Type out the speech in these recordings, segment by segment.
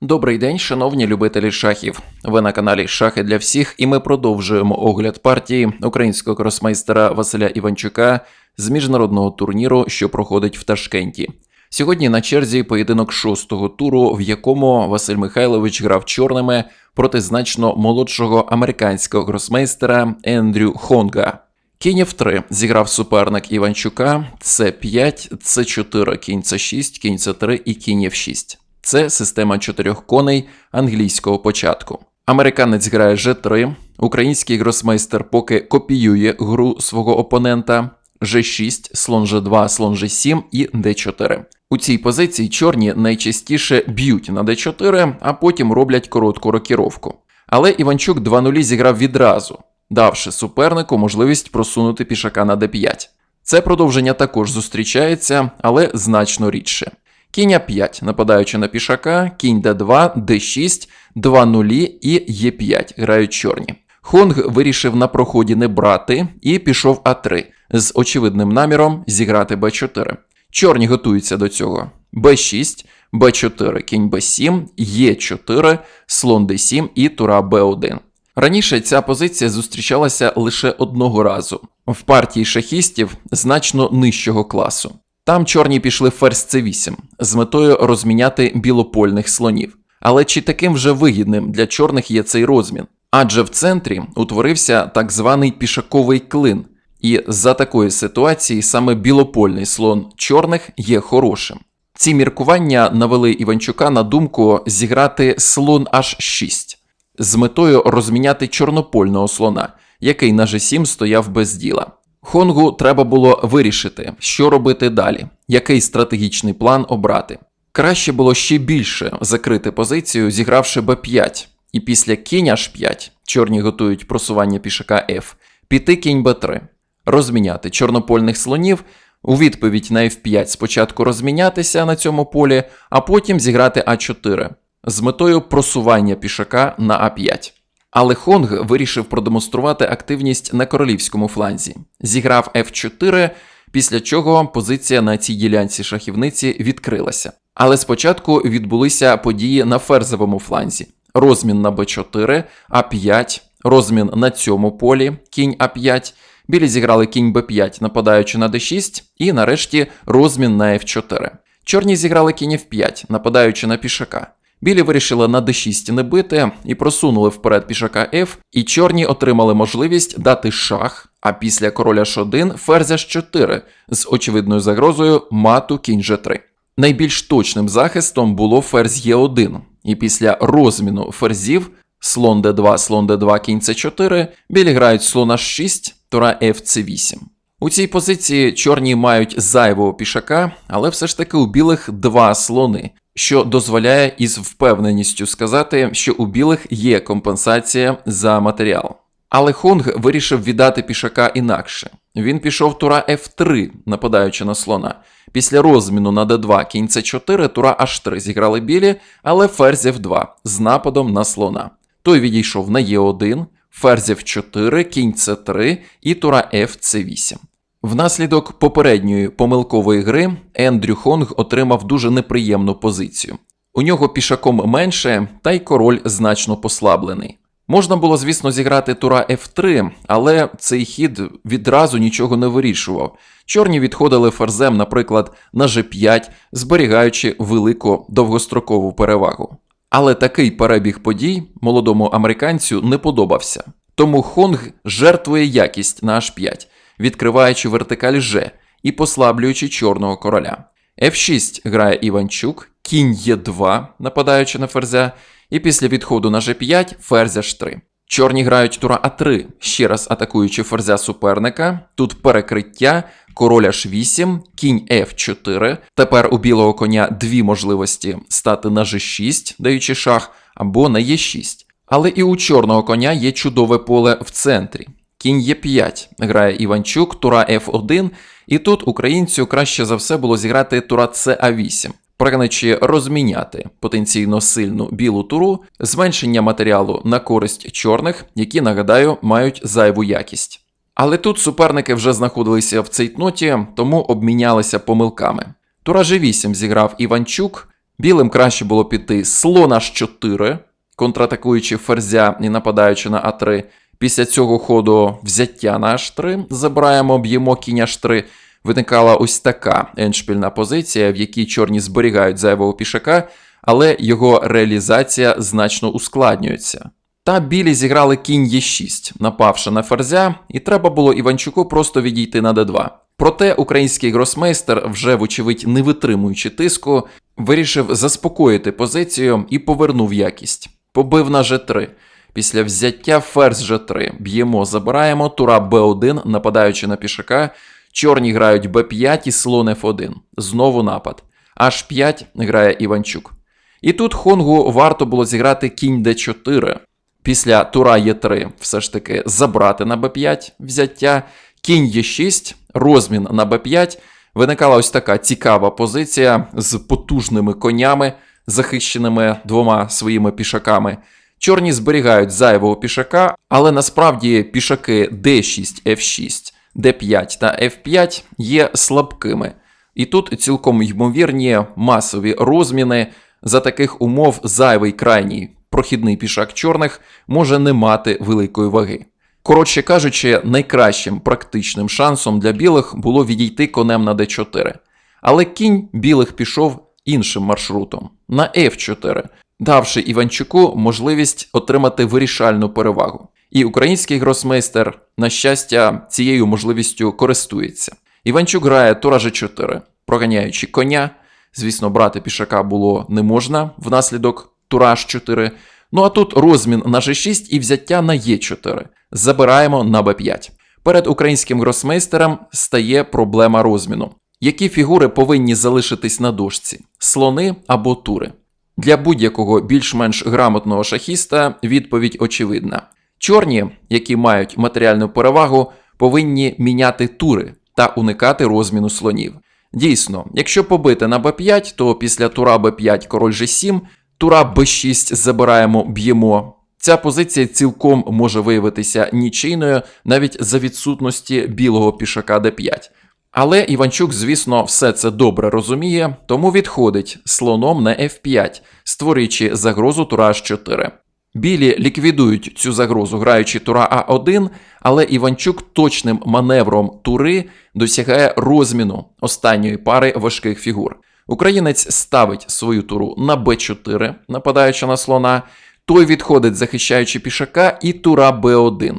Добрий день, шановні любителі шахів. Ви на каналі Шахи для всіх, і ми продовжуємо огляд партії українського кросмейстера Василя Іванчука з міжнародного турніру, що проходить в Ташкенті. Сьогодні на черзі поєдинок шостого туру, в якому Василь Михайлович грав чорними проти значно молодшого американського гросмейстера Ендрю Хонга. Кінь F3 зіграв суперник Іванчука, С5, С4, кінь С6, кінь С3 і кінь F6. Це система чотирьох коней англійського початку. Американець грає G3, український гросмейстер поки копіює гру свого опонента G6, слон G2, слон G7 і D4. У цій позиції чорні найчастіше б'ють на D4, а потім роблять коротку рокіровку. Але Іванчук 2-0 зіграв відразу, давши супернику можливість просунути пішака на d5. Це продовження також зустрічається, але значно рідше. Кінь А5, нападаючи на пішака, кінь Д2, Д6, 2 нулі і Е5 грають чорні. Хонг вирішив на проході не брати і пішов А3 з очевидним наміром зіграти Б4. Чорні готуються до цього. Б6, Б4, кінь Б7, Е4, слон Д7 і тура Б1. Раніше ця позиція зустрічалася лише одного разу в партії шахістів значно нижчого класу. Там чорні пішли ферзь c8 з метою розміняти білопольних слонів. Але чи таким вже вигідним для чорних є цей розмін? Адже в центрі утворився так званий пішаковий клин, і за такої ситуації саме білопольний слон чорних є хорошим. Ці міркування навели Іванчука на думку зіграти слон H6 з метою розміняти чорнопольного слона, який на G7 стояв без діла. Хонгу треба було вирішити, що робити далі, який стратегічний план обрати. Краще було ще більше закрити позицію, зігравши b5, і після кінь h5, чорні готують просування пішака F, піти кінь b3, розміняти чорнопольних слонів, у відповідь на F5 спочатку розмінятися на цьому полі, а потім зіграти А4 з метою просування пішака на А5. Але Хонг вирішив продемонструвати активність на королівському фланзі. Зіграв F4, після чого позиція на цій ділянці шахівниці відкрилася. Але спочатку відбулися події на ферзовому фланзі: розмін на b4, А5, розмін на цьому полі, кінь А5. Білі зіграли кінь Б5, нападаючи на d6, і нарешті розмін на F4. Чорні зіграли кінь F5, нападаючи на пішака. Білі вирішили на d6 не бити і просунули вперед пішака F, і чорні отримали можливість дати шах, а після короля H1 ферзя H4 з очевидною загрозою мату кінь G3. Найбільш точним захистом було ферзь Е1, і після розміну ферзів слон d2, слон d2, кінь c4, білі грають слон h6, тура fc8. У цій позиції чорні мають зайвого пішака, але все ж таки у білих два слони, що дозволяє із впевненістю сказати, що у білих є компенсація за матеріал. Але Хонг вирішив віддати пішака інакше. Він пішов тура F3, нападаючи на слона. Після розміну на d2 кінь c4, тура h3 зіграли білі, але ферзь f2 з нападом на слона. Той відійшов на e1, ферзь f4, кінь c3 і тура fc8. Внаслідок попередньої помилкової гри Ендрю Хонг отримав дуже неприємну позицію. У нього пішаком менше, та й король значно послаблений. Можна було, звісно, зіграти тура F3, але цей хід відразу нічого не вирішував. Чорні відходили ферзем, наприклад, на G5, зберігаючи велику довгострокову перевагу. Але такий перебіг подій молодому американцю не подобався. Тому Хонг жертвує якість на H5, відкриваючи вертикаль G і послаблюючи чорного короля. F6 грає Іванчук, кінь Е2, нападаючи на ферзя, і після відходу на G5 ферзь H3. Чорні грають тура А3, ще раз атакуючи ферзя суперника. Тут перекриття, король H8, кінь F4. Тепер у білого коня дві можливості стати на G6, даючи шах, або на Е6. Але і у чорного коня є чудове поле в центрі. Кінь Е5 грає Іванчук, тура F1, і тут українцю краще за все було зіграти тура СА8 прагнучи розміняти потенційно сильну білу туру, зменшення матеріалу на користь чорних, які, нагадаю, мають зайву якість. Але тут суперники вже знаходилися в цейтноті, тому обмінялися помилками. Тура G8 зіграв Іванчук, Білим краще було піти слон H4, контратакуючи ферзя і нападаючи на А3. Після цього ходу взяття на H3, забираємо, б'ємо кінь H3. Виникала ось така еншпільна позиція, в якій чорні зберігають зайвого пішака, але його реалізація значно ускладнюється. Та білі зіграли кінь Е6, напавши на ферзя, і треба було Іванчуку просто відійти на d2. Проте український гросмейстер, вже вочевидь не витримуючи тиску, вирішив заспокоїти позицію і повернув якість. Побив на G3. Після взяття ферзь G3 б'ємо, забираємо, тура B1, нападаючи на пішака. Чорні грають Б5 і слон F1. Знову напад. H5 грає Іванчук. І тут Хонгу варто було зіграти кінь d4. Після тура Е3 все ж таки забрати на Б5 взяття, кінь Е6, розмін на Б5. Виникала ось така цікава позиція з потужними конями, захищеними двома своїми пішаками. Чорні зберігають зайвого пішака, але насправді пішаки D6, F6, D5 та F5 є слабкими. І тут цілком ймовірні масові розміни. За таких умов зайвий крайній прохідний пішак чорних може не мати великої ваги. Коротше кажучи, найкращим практичним шансом для білих було відійти конем на d4. Але кінь білих пішов іншим маршрутом на f4, давши Іванчуку можливість отримати вирішальну перевагу. І український гросмейстер, на щастя, цією можливістю користується. Іванчук грає тура g4, проганяючи коня. Звісно, брати пішака було не можна внаслідок тура h4. Ну а тут розмін на g6 і взяття на e4. Забираємо на b5. Перед українським гросмейстером стає проблема розміну. Які фігури повинні залишитись на дошці: слони або тури? Для будь-якого більш-менш грамотного шахіста відповідь очевидна. Чорні, які мають матеріальну перевагу, повинні міняти тури та уникати розміну слонів. Дійсно, якщо побити на b5, то після тура b5 король g7, тура b6 забираємо, б'ємо. Ця позиція цілком може виявитися нічийною навіть за відсутності білого пішака d5. Але Іванчук, звісно, все це добре розуміє, тому відходить слоном на f5, створюючи загрозу тура h4. Білі ліквідують цю загрозу, граючи тура А1, але Іванчук точним маневром тури досягає розміну останньої пари важких фігур. Українець ставить свою туру на Б4, нападаючи на слона, той відходить, захищаючи пішака, і тура Б1.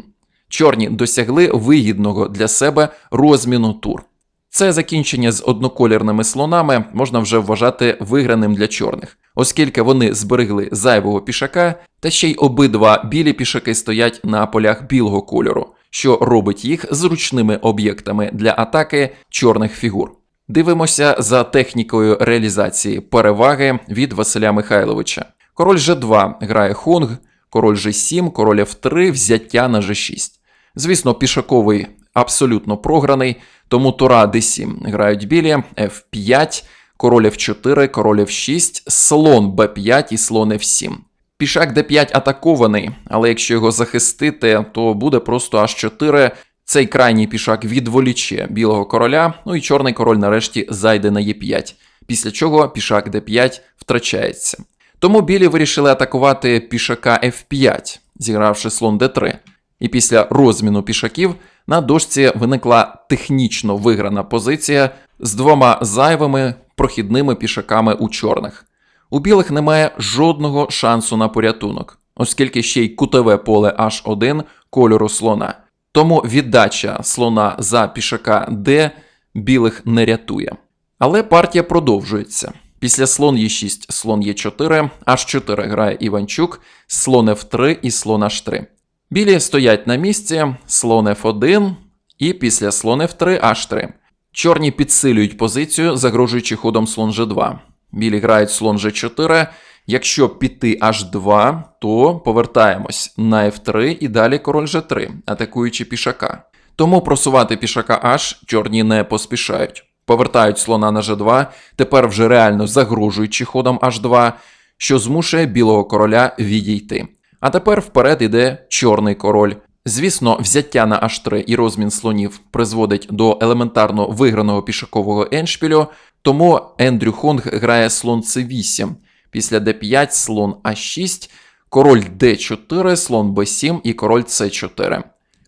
Чорні досягли вигідного для себе розміну тур. Це закінчення з одноколірними слонами можна вже вважати виграним для чорних, оскільки вони зберегли зайвого пішака, та ще й обидва білі пішаки стоять на полях білого кольору, що робить їх зручними об'єктами для атаки чорних фігур. Дивимося за технікою реалізації переваги від Василя Михайловича. Король G2 грає Хонг, король G7, король F3, взяття на G6. Звісно, пішаковий абсолютно програний, тому тура d7 грають білі, f5, король f4, король f6, слон b5 і слон f7. Пішак d5 атакований, але якщо його захистити, то буде просто h4. Цей крайній пішак відволіче білого короля, ну і чорний король нарешті зайде на e5, після чого пішак d5 втрачається. Тому білі вирішили атакувати пішака f5, зігравши слон d3. І після розміну пішаків на дошці виникла технічно виграна позиція з двома зайвими прохідними пішаками у чорних. У білих немає жодного шансу на порятунок, оскільки ще й кутове поле H1 кольору слона. Тому віддача слона за пішака D білих не рятує. Але партія продовжується. Після слон Е6, слон Е4, H4 грає Іванчук, слон F3 і слон H3. Білі стоять на місці, слон F1 і після слон F3 H3. Чорні підсилюють позицію, загрожуючи ходом слон G2. Білі грають слон G4. Якщо піти H2, то повертаємось на F3 і далі король G3, атакуючи пішака. Тому просувати пішака H чорні не поспішають. Повертають слона на G2, тепер вже реально загрожуючи ходом H2, що змушує білого короля відійти. А тепер вперед іде чорний король Звісно, взяття на H3 і розмін слонів призводить до елементарно виграного пішакового еншпілю, тому Ендрю Хонг грає слон c8, після d5 слон a6, король d4, слон b7 і король c4.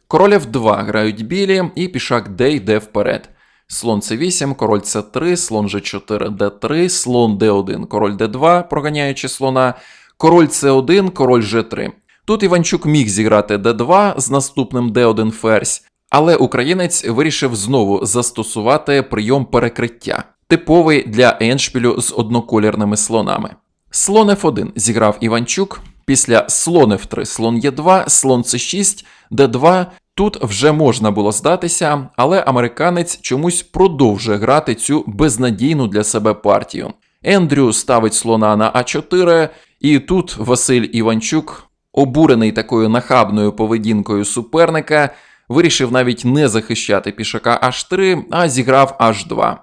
Король f2 грають білі, і пішак d йде вперед. Слон c8, король c3, слон g4, d3, слон d1, король d2, проганяючи слона, король c1, король g3. Тут Іванчук міг зіграти d2 з наступним d1 ферзь, але українець вирішив знову застосувати прийом перекриття, типовий для еншпілю з одноколірними слонами. Слон f1 зіграв Іванчук, після слон f3, слон e2, слон c6, d2. Тут вже можна було здатися, але американець чомусь продовжує грати цю безнадійну для себе партію. Ендрю ставить слона на А4, і тут Василь Іванчук, обурений такою нахабною поведінкою суперника, вирішив навіть не захищати пішака H3, а зіграв H2.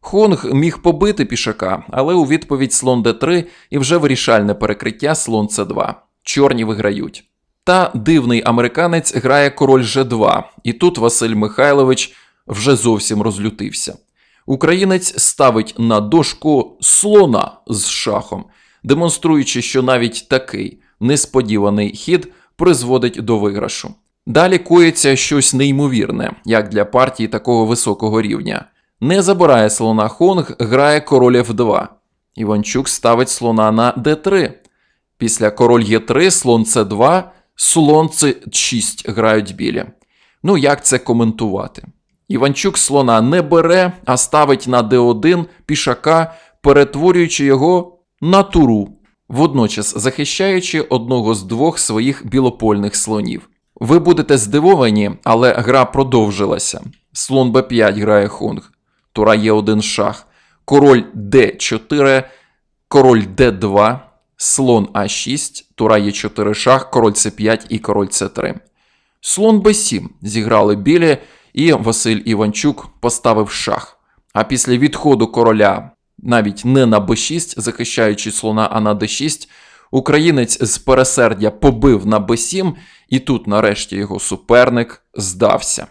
Хонг міг побити пішака, але у відповідь слон d3 і вже вирішальне перекриття слон c2. Чорні виграють. Та дивний американець грає король G2, і тут Василь Михайлович вже зовсім розлютився. Українець ставить на дошку слона з шахом, демонструючи, що навіть такий несподіваний хід призводить до виграшу. Далі коїться щось неймовірне, як для партії такого високого рівня. Не забирає слона Хонг, грає король F2. Іванчук ставить слона на d3. Після король Е3, слон С2, слон С6 грають білі. Ну, як це коментувати? Іванчук слона не бере, а ставить на d1 пішака, перетворюючи його на туру, водночас захищаючи одного з двох своїх білопольних слонів. Ви будете здивовані, але гра продовжилася. Слон b5 грає Хонг, тура Е1 шах, король d4, король d2, слон А6, тура Е4 шах, король С5 і король С3. Слон Б7 зіграли білі, і Василь Іванчук поставив шах. А після відходу короля навіть не на Б6, захищаючи слона, а на Д6, українець з пересердя побив на Б7, і тут нарешті його суперник здався.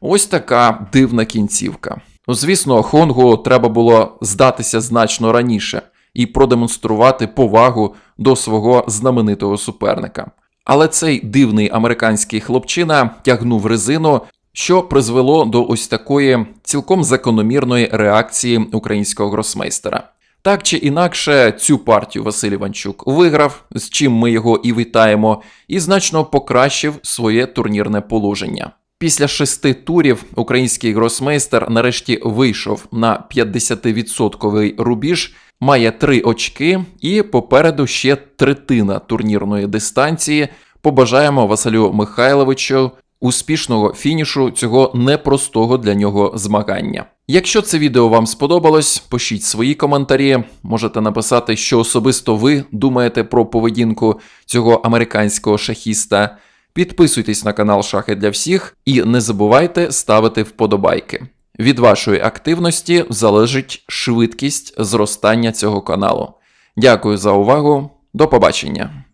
Ось така дивна кінцівка. Ну, звісно, Хонгу треба було здатися значно раніше і продемонструвати повагу до свого знаменитого суперника. Але цей дивний американський хлопчина тягнув резину, що призвело до ось такої цілком закономірної реакції українського гросмейстера. Так чи інакше, цю партію Василь Іванчук виграв, з чим ми його і вітаємо, і значно покращив своє турнірне положення. Після шести турів український гросмейстер нарешті вийшов на 50% рубіж, має три очки, і попереду ще третина турнірної дистанції. Побажаємо Василю Михайловичу успішного фінішу цього непростого для нього змагання. Якщо це відео вам сподобалось, пишіть свої коментарі. Можете написати, що особисто ви думаєте про поведінку цього американського шахіста. Підписуйтесь на канал Шахи для всіх і не забувайте ставити вподобайки. Від вашої активності залежить швидкість зростання цього каналу. Дякую за увагу. До побачення!